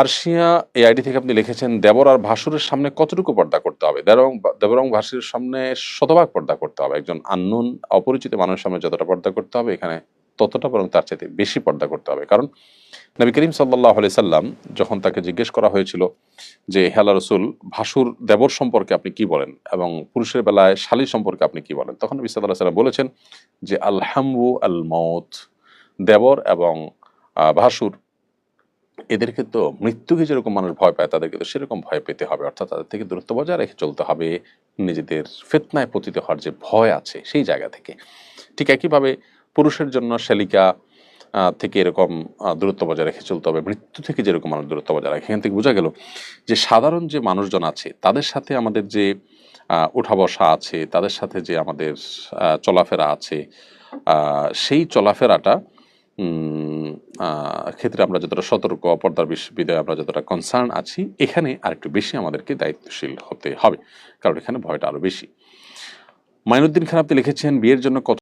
আরশিয়া এই আইডি থেকে আপনি লিখেছেন, দেবর আর ভাসুরের সামনে কতটুকু পর্দা করতে হবে? দেবরং দেবরং ভাসুরের সামনে শতভাগ পর্দা করতে হবে। একজন আননোন, অপরিচিত মানুষের সামনে যতটা পর্দা করতে হবে, এখানে ততটা বরং তার চাইতে বেশি পর্দা করতে হবে। কারণ নবী করিম সাল্লাহ আলি সাল্লাম যখন তাকে জিজ্ঞেস করা হয়েছিল যে হেলা রসুল, ভাসুর, দেবর সম্পর্কে আপনি কি বলেন? এবং পুরুষের বেলায় শালী সম্পর্কে আপনি কি বলেন? তখন নবী সাল্লাহ সাল্লাম বলেছেন যে আলহামু আল মৌত দেবর এবং ভাসুর এদেরকে তো মৃত্যুকে যেরকম মানুষ ভয় পায় তাদেরকে তো সেরকম ভয় পেতে হবে। অর্থাৎ তাদের থেকে দূরত্ব বজায় রেখে চলতে হবে। নিজেদের ফেতনায় পতিত হওয়ার যে ভয় আছে সেই জায়গা থেকে। ঠিক একইভাবে পুরুষের জন্য আহ, থেকে এরকম দূরত্ব বজায় রেখে চলতে হবে। মৃত্যু থেকে যেরকম মানুষ দূরত্ব বজায় রাখে এখান থেকে বোঝা গেল যে সাধারণ যে মানুষজন আছে তাদের সাথে আমাদের যে ওঠা বসা আছে তাদের সাথে যে আমাদের চলাফেরা আছে সেই চলাফেরাটা ক্ষেত্রে আমরা যতটা সতর্ক পর্দার বিদ্যায় আমরা যতটা কনসার্ন আছি, এখানে আর একটু বেশি আমাদেরকে দায়িত্বশীল হতে হবে, কারণ এখানে ভয়টা আরও বেশি। মাইনুদ্দিন আপনি লিখেছেন, বিয়ের জন্য কত